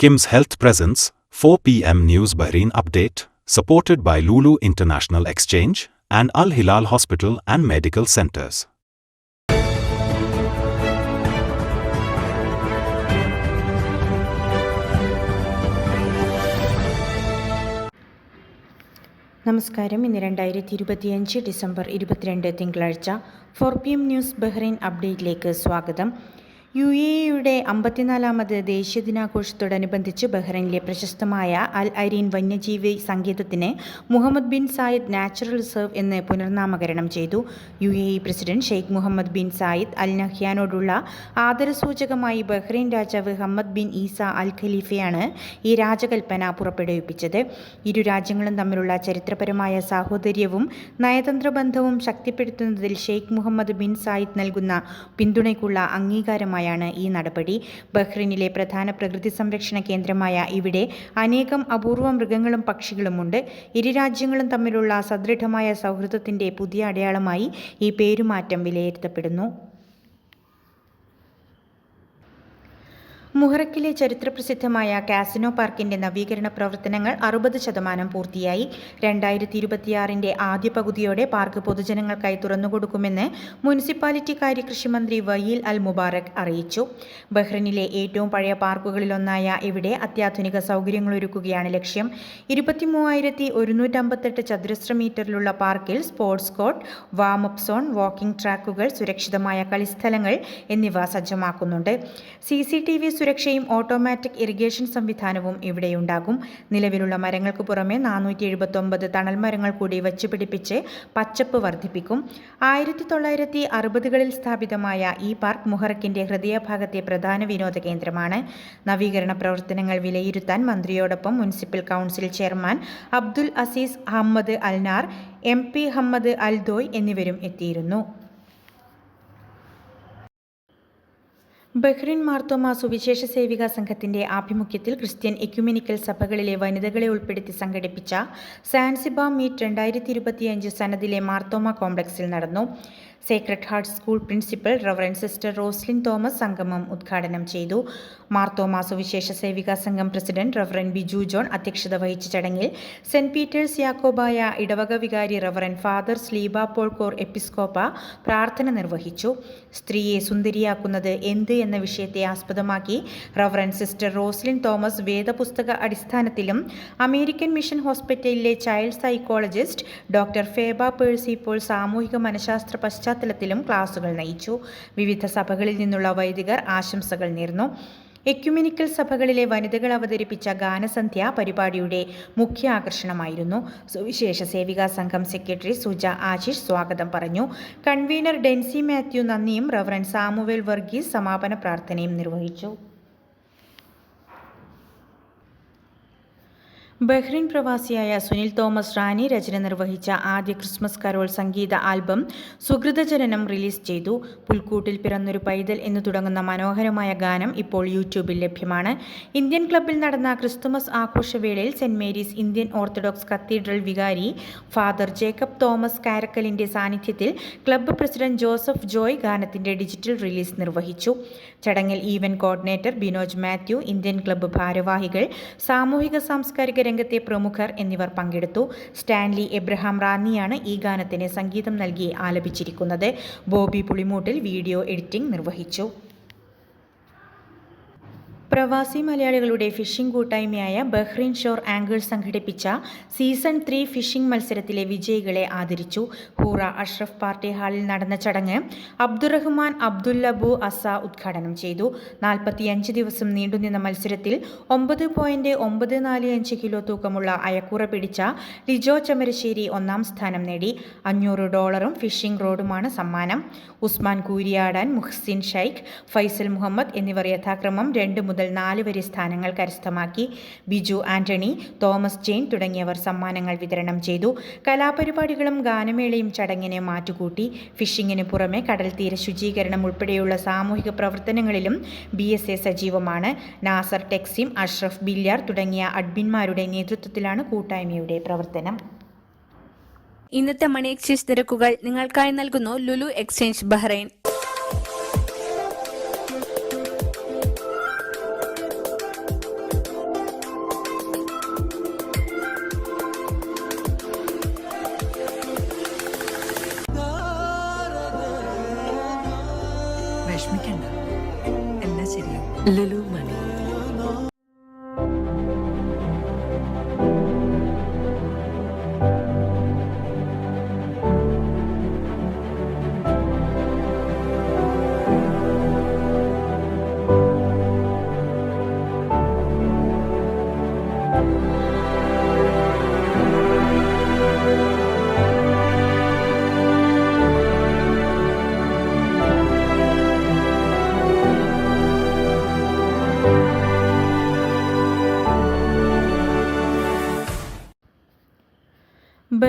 Kim's Health Presence, 4 p.m. News Bahrain Update, supported by Lulu International Exchange and Al Hilal Hospital and Medical Centers. നമസ്കാരം ഇന്ന് രണ്ടായിരത്തി ഇരുപത്തിയഞ്ച് December ഇരുപത്തിരണ്ട് തിങ്കളാഴ്ച four P M news Bahrain അപ്ഡേറ്റിലേക്ക് സ്വാഗതം U A ഇയുടെ അമ്പത്തിനാലാമത് ദേശീയ ദിനാഘോഷത്തോടനുബന്ധിച്ച് ബഹ്റൈനിലെ പ്രശസ്തമായ അൽ ഐരീൻ വന്യജീവി സങ്കേതത്തിന് Mohamed bin Zayed natural reserve എന്ന് പുനർനാമകരണം ചെയ്തു. U A E president Sheikh Mohamed bin Zayed Al നഹ്യാനോടുള്ള ആദരസൂചകമായി ബഹ്റൈൻ രാജാവ് ഹമ്മദ് ബിൻ ഈസ അൽ ഖലീഫയാണ് ഈ രാജകൽപ്പന പുറപ്പെടുവിപ്പിച്ചത്. ഇരു രാജ്യങ്ങളും തമ്മിലുള്ള ചരിത്രപരമായ സാഹോദര്യവും നയതന്ത്ര ബന്ധവും ശക്തിപ്പെടുത്തുന്നതിൽ ഷെയ്ഖ് മുഹമ്മദ് ബിൻ സായിദ് നൽകുന്ന പിന്തുണയ്ക്കുള്ള അംഗീകാരമായാണ് ഈ നടപടി. ബഹ്റിനിലെ പ്രധാന പ്രകൃതി സംരക്ഷണ കേന്ദ്രമായ ഇവിടെ അനേകം അപൂർവ മൃഗങ്ങളും പക്ഷികളുമുണ്ട് ഇരു രാജ്യങ്ങളും തമ്മിലുള്ള സദൃഢമായ സൗഹൃദത്തിന്റെ പുതിയ അടയാളമായി ഈ പേരുമാറ്റം വിലയിരുത്തപ്പെടുന്നു. മുഹറക്കിലെ ചരിത്രപ്രസിദ്ധമായ കാസിനോ പാർക്കിന്റെ നവീകരണ പ്രവർത്തനങ്ങൾ അറുപത് ശതമാനം പൂർത്തിയായി. രണ്ടായിരത്തി ഇരുപത്തിയാറിന്റെ ആദ്യ പകുതിയോടെ പാർക്ക് പൊതുജനങ്ങൾക്കായി തുറന്നുകൊടുക്കുമെന്ന് മുനിസിപ്പാലിറ്റി കാര്യകൃഷി കൃഷിമന്ത്രി വയീൽ അൽ മുബാറക് അറിയിച്ചു. ബഹ്റിനിലെ ഏറ്റവും പഴയ പാർക്കുകളിലൊന്നായ ഇവിടെ അത്യാധുനിക സൗകര്യങ്ങളൊരുക്കുകയാണ് ലക്ഷ്യം. ഇരുപത്തിമൂവായിരത്തി ഒരുന്നൂറ്റമ്പത്തെട്ട് ചതുരശ്ര മീറ്ററിലുള്ള പാർക്കിൽ സ്പോർട്സ് കോർട്ട് അപ്പ് സോൺ വാക്കിംഗ് ട്രാക്കുകൾ സുരക്ഷിതമായ കളിസ്ഥലങ്ങൾ എന്നിവ സജ്ജമാക്കുന്നുണ്ട്. സി വി സുരക്ഷയും ഓട്ടോമാറ്റിക് ഇറിഗേഷൻ സംവിധാനവും ഇവിടെയുണ്ടാകും. നിലവിലുള്ള മരങ്ങൾക്ക് പുറമെ നാനൂറ്റി എഴുപത്തൊമ്പത് തണൽ മരങ്ങൾ കൂടി വച്ചുപിടിപ്പിച്ച് പച്ചപ്പ് വർദ്ധിപ്പിക്കും. ആയിരത്തി തൊള്ളായിരത്തി അറുപതുകളിൽ സ്ഥാപിതമായ ഈ പാർക്ക് മുഹറക്കിന്റെ ഹൃദയഭാഗത്തെ പ്രധാന വിനോദ കേന്ദ്രമാണ്. നവീകരണ പ്രവർത്തനങ്ങൾ വിലയിരുത്താൻ മന്ത്രിയോടൊപ്പം municipal council chairman Abdul Aziz Ahmed Alnaar M P Hammad Aldoy എന്നിവരും എത്തിയിരുന്നു. ബഹ്റിൻ മാർത്തോമ സുവിശേഷ സേവിക സംഘത്തിന്റെ ആഭിമുഖ്യത്തിൽ ക്രിസ്ത്യൻ എക്യുമെനിക്കൽ സഭകളിലെ വനിതകളെ ഉൾപ്പെടുത്തി സംഘടിപ്പിച്ച സാൻസിബ മീറ്റ് രണ്ടായിരത്തി ഇരുപത്തിയഞ്ച് സനദിലെ മാർത്തോമ കോംപ്ലക്സിൽ നടന്നു. Sacred heart school principal reverend sister Roslin Thomas സംഗമം ഉദ്ഘാടനം ചെയ്തു. മാർത്തോമാ സുവിശേഷ സേവികാ സംഘം പ്രസിഡന്റ് റവറൻ ബിജു ജോൺ അധ്യക്ഷത വഹിച്ച ചടങ്ങിൽ സെന്റ് പീറ്റേഴ്സ് യാക്കോബായ ഇടവക വികാരി റവറൻ ഫാദർ സ്ലീബ പോൾകോർ എപ്പിസ്കോപ്പ പ്രാർത്ഥന നിർവഹിച്ചു. സ്ത്രീയെ സുന്ദരിയാക്കുന്നത് എന്ത് എന്ന വിഷയത്തെ ആസ്പദമാക്കി റവറൻ സിസ്റ്റർ റോസ്ലിൻ തോമസ് വേദപുസ്തക അടിസ്ഥാനത്തിലും അമേരിക്കൻ മിഷൻ ഹോസ്പിറ്റലിലെ child psychologist doctor Feba Percy Paul സാമൂഹിക മനഃശാസ്ത്ര പശ്ചാത്തലത്തിലും ക്ലാസുകൾ നയിച്ചു. വിവിധ സഭകളിൽ നിന്നുള്ള വൈദികർ ആശംസകൾ നേർന്നു. എക്യുമെനിക്കൽ സഭകളിലെ വനിതകൾ അവതരിപ്പിച്ച ഗാനസന്ധ്യ പരിപാടിയുടെ മുഖ്യ ആകർഷണമായിരുന്നു. സുവിശേഷ സേവികാ സംഘം സെക്രട്ടറി സുജ ആശിഷ് സ്വാഗതം പറഞ്ഞു. കൺവീനർ ഡെൻസി മാത്യു നന്ദിയും റവറൻ സാമുവേൽ വർഗീസ് സമാപന പ്രാർത്ഥനയും നിർവഹിച്ചു. ബഹ്റിൻ പ്രവാസിയായ സുനിൽ തോമസ് റാനി രചന നിർവഹിച്ച ആദ്യ ക്രിസ്മസ് കരോൾ സംഗീത ആൽബം സുഹൃതജനനം റിലീസ് ചെയ്തു. പുൽക്കൂട്ടിൽ പിറന്നൊരു പൈതൽ എന്ന് തുടങ്ങുന്ന മനോഹരമായ ഗാനം ഇപ്പോൾ യൂട്യൂബിൽ ലഭ്യമാണ്. ഇന്ത്യൻ ക്ലബ്ബിൽ നടന്ന Christmas ആഘോഷവേളയിൽ Saint Mary's Indian Orthodox cathedral വികാരി ഫാദർ ജേക്കബ് തോമസ് കാരക്കലിന്റെ സാന്നിധ്യത്തിൽ ക്ലബ്ബ് പ്രസിഡന്റ് ജോസഫ് ജോയ് ഗാനത്തിന്റെ ഡിജിറ്റൽ റിലീസ് നിർവഹിച്ചു. ചടങ്ങിൽ event coordinator Binoj Mathew Indian club ഭാരവാഹികൾ സാമൂഹിക സാംസ്കാരിക രംഗത്തെ പ്രമുഖർ എന്നിവർ പങ്കെടുത്തു. സ്റ്റാൻലി എബ്രഹാം റാന്നിയാണ് ഈ ഗാനത്തിന് സംഗീതം നൽകി ആലപിച്ചിരിക്കുന്നത്. ബോബി പുളിമൂട്ടിൽ വീഡിയോ എഡിറ്റിംഗ് നിർവഹിച്ചു. പ്രവാസി മലയാളികളുടെ ഫിഷിംഗ് കൂട്ടായ്മയായ ബഹ്റിൻ ഷോർ ആങ്കേഴ്സ് സംഘടിപ്പിച്ച സീസൺ ത്രീ ഫിഷിംഗ് മത്സരത്തിലെ വിജയികളെ ആദരിച്ചു. ഹൂറ അഷ്റഫ് പാർട്ടി ഹാളിൽ നടന്ന ചടങ്ങ് അബ്ദുറഹ്മാൻ അബ്ദുല്ലബു അസ ഉദ്ഘാടനം ചെയ്തു. നാൽപ്പത്തിയഞ്ച് ദിവസം നീണ്ടുനിന്ന മത്സരത്തിൽ ഒമ്പത് പോയിന്റ് ഒമ്പത് നാല് അഞ്ച് കിലോ തൂക്കമുള്ള അയക്കൂറ പിടിച്ച ലിജോ ചമരശ്ശേരി ഒന്നാം സ്ഥാനം നേടി. അഞ്ഞൂറ് ഡോളറും ഫിഷിംഗ് റോഡുമാണ് സമ്മാനം. ഉസ്മാൻ കൂരിയാടാൻ മുഹ്സിൻ ഷൈഖ് ഫൈസൽ മുഹമ്മദ് എന്നിവർ യഥാക്രമം രണ്ട് മുതൽ നാല് വരെ സ്ഥാനങ്ങൾ കരസ്ഥമാക്കി ബിജു ആന്റണി തോമസ് ജെയിൻ തുടങ്ങിയവർ സമ്മാനങ്ങൾ വിതരണം ചെയ്തു. കലാപരിപാടികളും ഗാനമേളയും ചടങ്ങിനെ മാറ്റുകൂട്ടി. ഫിഷിംഗിന് പുറമെ കടൽ തീര ശുചീകരണം ഉൾപ്പെടെയുള്ള സാമൂഹിക പ്രവർത്തനങ്ങളിലും ബി എസ് എ സജീവമാണ്. നാസർ ടെക്സിം അഷ്റഫ് ബില്യാർ തുടങ്ങിയ അഡ്മിന്മാരുടെ നേതൃത്വത്തിലാണ് കൂട്ടായ്മയുടെ പ്രവർത്തനം. ഇന്നത്തെ മണി എക്സ്ചേഞ്ച് നിരക്കുകൾ നിങ്ങൾക്കായി നൽകുന്നു Lulu exchange Bahrain. Lulu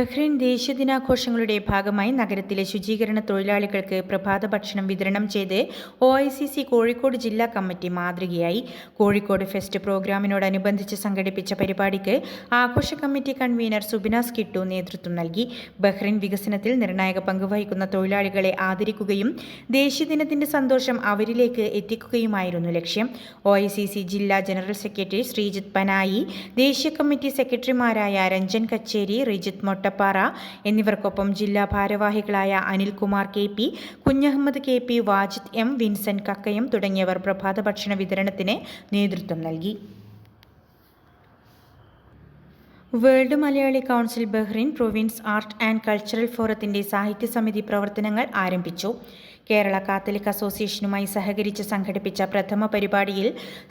Bahrain ദേശീയ ദിനാഘോഷങ്ങളുടെ ഭാഗമായി നഗരത്തിലെ ശുചീകരണ തൊഴിലാളികൾക്ക് പ്രഭാത ഭക്ഷണം വിതരണം ചെയ്ത് O I C C Kozhikode ജില്ലാ കമ്മിറ്റി മാതൃകയായി. കോഴിക്കോട് ഫെസ്റ്റ് പ്രോഗ്രാമിനോടനുബന്ധിച്ച് സംഘടിപ്പിച്ച പരിപാടിക്ക് ആഘോഷ കമ്മിറ്റി കൺവീനർ സുബിനാസ് കിട്ടു നേതൃത്വം നൽകി. ബഹ്റൈൻ വികസനത്തിൽ നിർണായക പങ്കുവഹിക്കുന്ന തൊഴിലാളികളെ ആദരിക്കുകയും ദേശീയ ദിനത്തിന്റെ സന്തോഷം അവരിലേക്ക് എത്തിക്കുകയുമായിരുന്നു ലക്ഷ്യം. ഒ ഐ സി സി ജില്ലാ ജനറൽ സെക്രട്ടറി ശ്രീജിത് പനായി ദേശീയ കമ്മിറ്റി സെക്രട്ടറിമാരായ രഞ്ജൻ കച്ചേരി റിജിത് റിജിത്ത് മൊട്ടപ്പാറ എന്നിവർക്കൊപ്പം ജില്ലാ ഭാരവാഹികളായ Anilkumar K P Kunhahammed K P Wajid M Vincent Kakkayam തുടങ്ങിയവർ പ്രഭാത ഭക്ഷണ വിതരണത്തിന് നേതൃത്വം നൽകി. World Malayali council Bahrain province art and cultural ഫോറത്തിന്റെ സാഹിത്യ സമിതി പ്രവർത്തനങ്ങൾ ആരംഭിച്ചു. കേരള കാത്തലിക് അസോസിയേഷനുമായി സഹകരിച്ച് സംഘടിപ്പിച്ച പ്രഥമ പരിപാടിയിൽ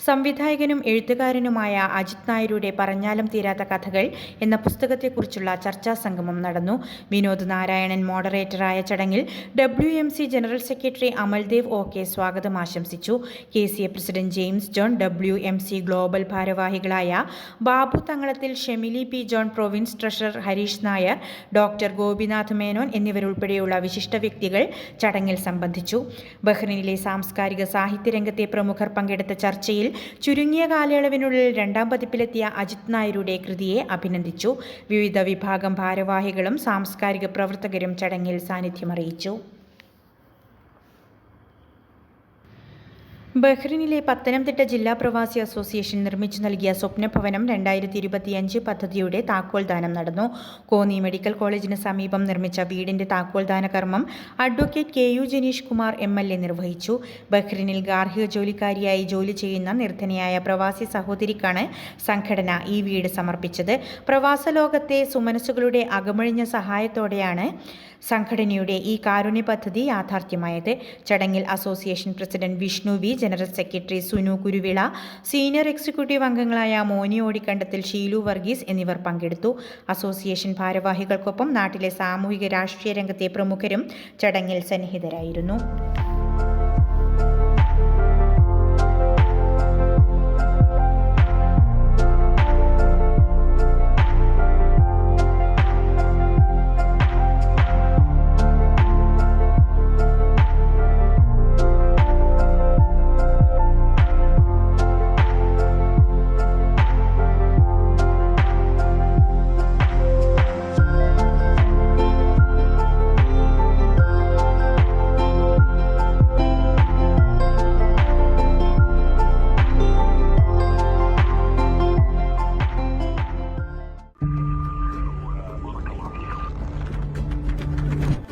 സംവിധായകനും എഴുത്തുകാരനുമായ അജിത് നായരുടെ പറഞ്ഞാലും തീരാത്ത കഥകൾ എന്ന പുസ്തകത്തെക്കുറിച്ചുള്ള ചർച്ചാ സംഗമം നടന്നു. വിനോദ് നാരായണൻ മോഡറേറ്ററായ ചടങ്ങിൽ W M C general secretary Amaldev O K സ്വാഗതം ആശംസിച്ചു. K C A president James John W M C global ഭാരവാഹികളായ Babu Thangalathil Shemili P John province treasurer Harish Nair doctor Gopinath Menon എന്നിവരുൾപ്പെടെയുള്ള വിശിഷ്ട വ്യക്തികൾ ചടങ്ങിൽ സംബന്ധിച്ചു. ബഹ്റിനിലെ സാംസ്കാരിക സാഹിത്യ രംഗത്തെ പ്രമുഖർ പങ്കെടുത്ത ചർച്ചയിൽ ചുരുങ്ങിയ കാലയളവിനുള്ളിൽ രണ്ടാം പതിപ്പിലെത്തിയ അജിത് നായരുടെ കൃതിയെ അഭിനന്ദിച്ചു. വിവിധ വിഭാഗം ഭാരവാഹികളും സാംസ്കാരിക പ്രവർത്തകരും ചടങ്ങിൽ സാന്നിധ്യമറിയിച്ചു. ബഹ്റിനിലെ പത്തനംതിട്ട ജില്ലാ പ്രവാസി അസോസിയേഷൻ നിർമ്മിച്ചു നൽകിയ സ്വപ്നഭവനം രണ്ടായിരത്തി ഇരുപത്തിയഞ്ച് പദ്ധതിയുടെ താക്കോൽദാനം നടന്നു. കോന്നി മെഡിക്കൽ കോളേജിന് സമീപം നിർമ്മിച്ച വീടിന്റെ താക്കോൽദാന കർമ്മം advocate K U Janeesh Kumar M L A നിർവഹിച്ചു. ബഹ്റിനിൽ ഗാർഹിക ജോലിക്കാരിയായി ജോലി ചെയ്യുന്ന നിർധനയായ പ്രവാസി സഹോദരിക്കാണ് സംഘടന ഈ വീട് സമർപ്പിച്ചത്. പ്രവാസ ലോകത്തെ സുമനസ്സുകളുടെ അകമഴിഞ്ഞ സഹായത്തോടെയാണ് സംഘടനയുടെ ഈ കാരുണ്യ പദ്ധതി യാഥാർത്ഥ്യമായത്. ചടങ്ങിൽ association president Vishnu V. General secretary Sunu Kuruvila senior executive അംഗങ്ങളായ മോനി ഓടിക്കണ്ടത്തിൽ ഷീലു വർഗീസ് എന്നിവർ പങ്കെടുത്തു. അസോസിയേഷൻ ഭാരവാഹികൾക്കൊപ്പം നാട്ടിലെ സാമൂഹിക രാഷ്ട്രീയ രംഗത്തെ പ്രമുഖരും ചടങ്ങിൽ സന്നിഹിതരായിരുന്നു.